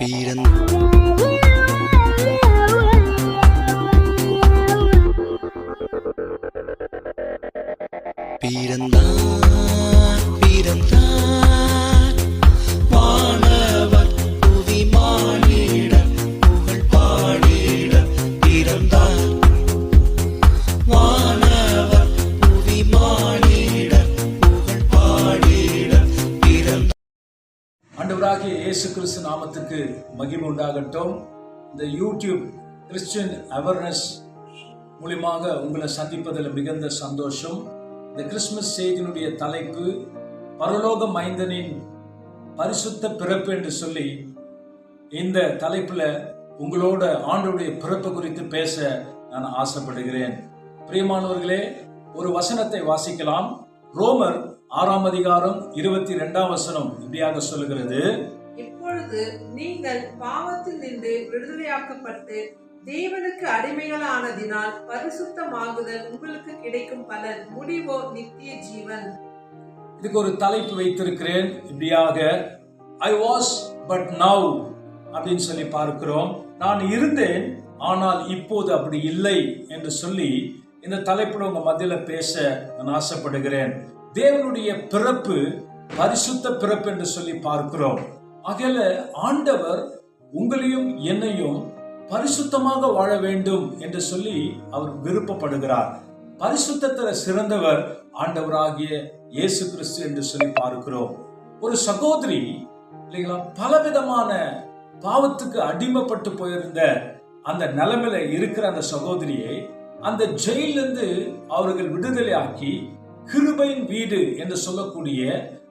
பிறந்த பிறந்தார் பிறந்தார் இயேசு கிறிஸ்து நாமத்துக்கு மகிழ்வு உண்டாகட்டும். இந்த யூடியூப் கிறிஸ்டியன் அவேர்னஸ் மூலியமாக உங்களை சந்திப்பதில் மிகுந்த சந்தோஷம். இந்த கிறிஸ்மஸ் செய்தியினுடைய தலைப்பு பரலோக மைந்தனின் பரிசுத்த பிறப்பு என்று சொல்லி இந்த தலைப்பில் உங்களோட ஆண்டுடைய பிறப்பு குறித்து பேச நான் ஆசைப்படுகிறேன். பிரியமானவர்களே ஒரு வசனத்தை வாசிக்கலாம். ரோமர் ஆறாம் அதிகாரம் இருபத்தி ரெண்டாம் வசனம் இப்படியாக சொல்லுகிறது. அப்பொழுது நீங்கள் பாவத்தில் நின்று விடுதலையாக்கப்பட்டு தேவனுக்கு அடிமைகளானதினால் பரிசுத்தமாகுதல் உங்களுக்கு கிடைக்கும் பலன். முடிவோ நித்திய ஜீவன். இதுக்கு ஒரு தலைப்பு வைத்திருக்கிறேன். இப்படியாக ஐ வாஸ் பட் நவ் அப்படின்னு சொல்லி பார்க்கிறோம். நான் இருந்தேன் ஆனால் இப்போது அப்படி இல்லை என்று சொல்லி இந்த தலைப்பில் உங்க மத்தியில் பேச நான் ஆசைப்படுகிறேன். தேவனுடைய பிறப்பு பரிசுத்த பிறப்பு என்று சொல்லி பார்க்கிறோம். ஆகையில ஆண்டவர் உங்களையும் என்னையும் பரிசுத்தமாக வாழ வேண்டும் என்று சொல்லி அவர் விருப்பப்படுகிறார். பரிசுத்தத்துல சிறந்தவர் ஆண்டவராகிய இயேசு கிறிஸ்து என்று சொல்லி பார்க்கிறோம். ஒரு சகோதரி இல்லைங்களா பலவிதமான பாவத்துக்கு அடிமைப்பட்டு போயிருந்த அந்த நிலைமையில இருக்கிற அந்த சகோதரியை அந்த ஜெயிலிருந்து அவர்கள் விடுதலையாக்கி கிருபையின் வீடு என்று சொல்லக்கூடிய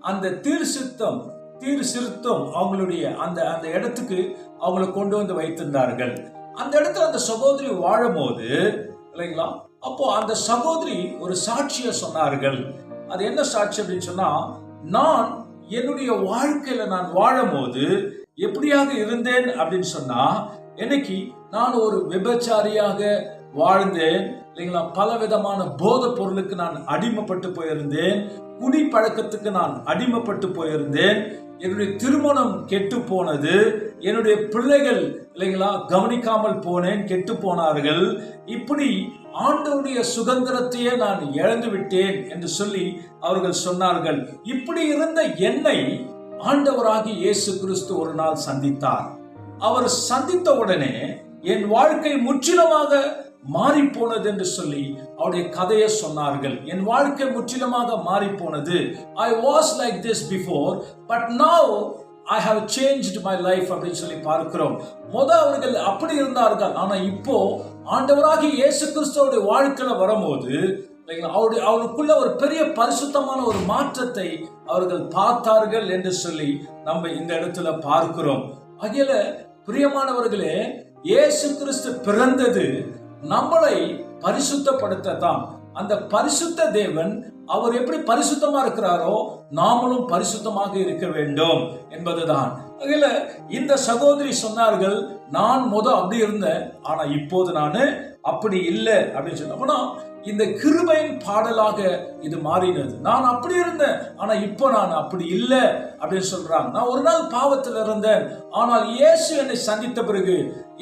அந்த தீர்சித்தம் தீர் சிறுத்தம் அவங்களுடைய அந்த அந்த இடத்துக்கு அவங்கள கொண்டு வந்து வைத்திருந்தார்கள். அந்த இடத்துல அந்த சகோதரி வாழும்போது இல்லைங்களா? அப்போ அந்த சகோதரி ஒரு சாட்சியை சொன்னார்கள். அது என்ன சாட்சி அப்படின்னு சொன்னா நான் என்னுடைய வாழ்க்கையில நான் வாழும்போது எப்படியாக இருந்தேன் அப்படின்னு சொன்னா இன்னைக்கு நான் ஒரு விபச்சாரியாக வாழ்ந்தேன். இல்லைங்களா? பல விதமான போதை பொருளுக்கு நான் அடிமைப்பட்டு போயிருந்தேன். குடி பழக்கத்துக்கு நான் அடிமைப்பட்டு போயிருந்தேன். என்னுடைய திருமணம் கெட்டு போனது என்னுடைய பிள்ளைகள் இல்லைங்களா கவனிக்காமல் போனேன் கெட்டு போனார்கள் இப்படி ஆண்டவருடைய சுதந்திரத்தையே நான் இழந்து விட்டேன் என்று சொல்லி அவர்கள் சொன்னார்கள். இப்படி இருந்த என்னை ஆண்டவராகி இயேசு கிறிஸ்து ஒரு நாள் சந்தித்தார். அவர் சந்தித்த உடனே என் வாழ்க்கை முற்றிலுமாக மாறி போனது என்று சொல்லி அவருடைய கதையை சொன்னார்கள். என் வாழ்க்கை முற்றிலுமாக மாறி போனது I was like this before but now I have change my life அப்படின்னு சொல்லி பார்க்கிறோம். முத அவர்கள் அப்படி இருந்தார்கள். ஆனால் இப்போ ஆண்டவராகி இயேசு கிறிஸ்துவோடைய வாழ்க்கையில வரும்போது அவருடைய அவருக்குள்ள ஒரு பெரிய பரிசுத்தமான ஒரு மாற்றத்தை அவர்கள் பார்த்தார்கள் என்று சொல்லி நம்ம இந்த இடத்துல பார்க்கிறோம். அகில பிரியமானவர்களே இயேசு கிறிஸ்து பிறந்தது நம்மளை பரிசுத்தப்படுத்த தான் அந்த பரிசுத்த தேவன் அவர் எப்படி பரிசுத்தமா இருக்கிறாரோ நாமளும் பரிசுத்தமாக இருக்க வேண்டும் என்பதுதான். அதில் இந்த சகோதரி சொன்னார்கள் நான் முத அப்படி இருந்தேன் ஆனா இப்போது நான் அப்படி இல்லை அப்படின்னு சொன்ன இந்த கிருபையின் பாடலாக இது மாறினது. நான் அப்படி இருந்தேன் ஆனா இப்போ நான் அப்படி இல்லை அப்படின்னு சொல்றாங்க. நான் ஒரு நாள் பாவத்தில் இருந்தேன் ஆனால் இயேசு என்னை சந்தித்த பிறகு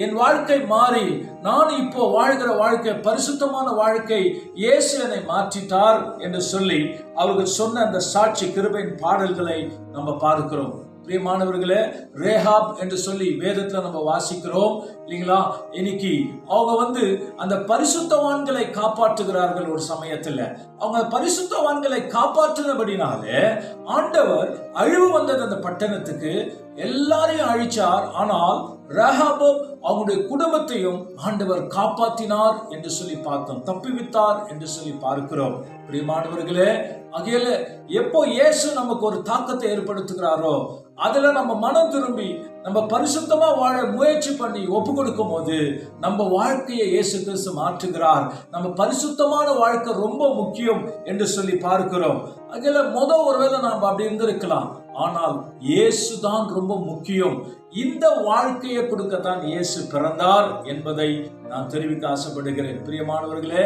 என் வாழ்க்கை மாறி நான் இப்போ வாழ்கிற வாழ்க்கை பரிசுத்தமான வாழ்க்கை இயேசு என்னை மாற்றிட்டார் என்று சொல்லி அவர்கள் சொன்ன அந்த சாட்சி கிருபையின் பாடல்களை நம்ம பார்க்கிறோம். பிரியமானவர்களே ரேஹாப் என்று சொல்லி வேதத்துல நம்ம வாசிக்கிறோம் இல்லைங்களா? இன்னைக்கு அவங்க வந்து அந்த பரிசுத்தவான்களை காப்பாற்றுகிறார்கள் ஒரு சமயத்துல. அவங்க பரிசுத்தவான்களை காப்பாற்றினபடினாலே ஆண்டவர் அழிவு வந்தது அந்த பட்டணத்துக்கு. எல்லாரையும் அழிச்சார் ஆனால் ரஹாபும் அவங்களுடைய குடும்பத்தையும் ஆண்டவர் காப்பாற்றினார் என்று சொல்லி பார்த்தோம். தப்பிவித்தார் என்று சொல்லி பார்க்கிறோம். பிரியமானவர்களே அகையில எப்போ இயேசு நமக்கு ஒரு தாக்கத்தை ஏற்படுத்துகிறாரோ அதுல நம்ம மனம் திரும்பி நம்ம பரிசுத்தமா வாழ முயற்சி பண்ணி ஒப்பு கொடுக்கும் போது நம்ம வாழ்க்கையை இயேசு கிறிஸ்து மாற்றுகிறார். நம்ம பரிசுத்தமான வாழ்க்கை ரொம்ப முக்கியம் என்று சொல்லி பார்க்கிறோம். அதில் முத ஒருவேளை நாம் அப்படி இருந்திருக்கலாம். ஆனால் இயேசு தான் ரொம்ப முக்கியம். இந்த வாழ்க்கையை கொடுக்கத்தான் இயேசு பிறந்தார் என்பதை நான் தெரிவிக்க ஆசைப்படுகிறேன். பிரியமானவர்களே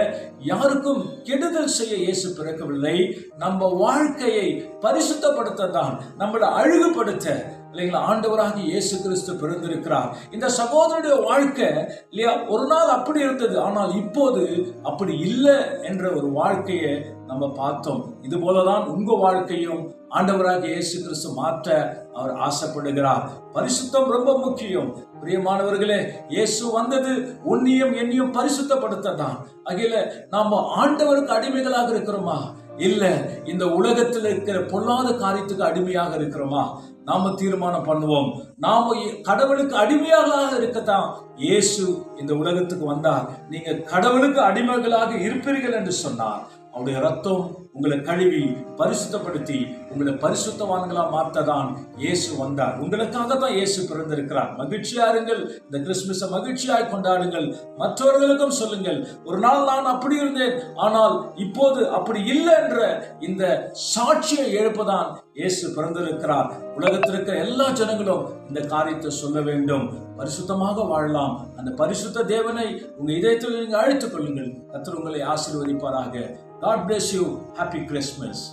யாருக்கும் கெடுதல் செய்ய இயேசு பிறக்கவில்லை. நம்ம வாழ்க்கையை பரிசுத்தப்படுத்த தான் நம்மளை அழகுபடுத்த இல்லைங்களா? ஆண்டவராக இயேசு கிறிஸ்து பிறந்திருக்கிறார். இந்த சகோதரனுடைய வாழ்க்கை இல்லையா ஒரு நாள் அப்படி இருந்தது. ஆனால் இப்போது அப்படி இல்லை என்ற ஒரு வாழ்க்கையை நம்ம பார்த்தோம். இது போலதான் உங்க வாழ்க்கையும் ஆண்டவராக இயேசு கிறிஸ்து மாற்ற அவர் ஆசைப்படுகிறார். பரிசுத்தம் ரொம்ப முக்கியம். பிரியமானவர்களே இயேசு வந்தது உன்னியும் என்னையும் பரிசுத்தப்படுத்த தான் அகில நாம ஆண்டவருக்கு அடிமைகளாக இருக்கிறோமா? இல்ல இந்த உலகத்தில் இருக்கிற பொல்லாத காரியத்துக்கு அடிமையாக இருக்கிறோமா? நாம தீர்மானம் பண்ணுவோம். நாம கடவுளுக்கு அடிமையாக இருக்கத்தான் இயேசு இந்த உலகத்துக்கு வந்தார். நீங்க கடவுளுக்கு அடிமைகளாக இருப்பீர்கள் என்று சொன்னார். அவருடைய ரத்தம் உங்களை கழுவி பரிசுத்தப்படுத்தி உங்களை பரிசுத்தவான்களா மாற்றதான் இயேசு வந்தார். உங்களுக்காக தான் இயேசு பிறந்திருக்கிறார். மகிழ்ச்சியா இருங்கள். இந்த கிறிஸ்துமஸை மகிழ்ச்சியாய் கொண்டாடுங்கள். மற்றவர்களுக்கும் சொல்லுங்கள். ஒரு நாள் நான் அப்படி இருந்தேன். ஆனால் இப்போது அப்படி இல்லை என்ற இந்த சாட்சியை எழுப்பதான் இயேசு பிறந்திருக்கிறார். உலகத்தில் இருக்கிற எல்லா ஜனங்களும் இந்த காரியத்தை சொல்ல வேண்டும். பரிசுத்தமாக வாழலாம். அந்த பரிசுத்த தேவனை உங்க இதயத்தில் நீங்கள் அழைத்துக் கொள்ளுங்கள். கர்த்தர் உங்களை ஆசீர்வதிப்பாராக. God bless you happy Christmas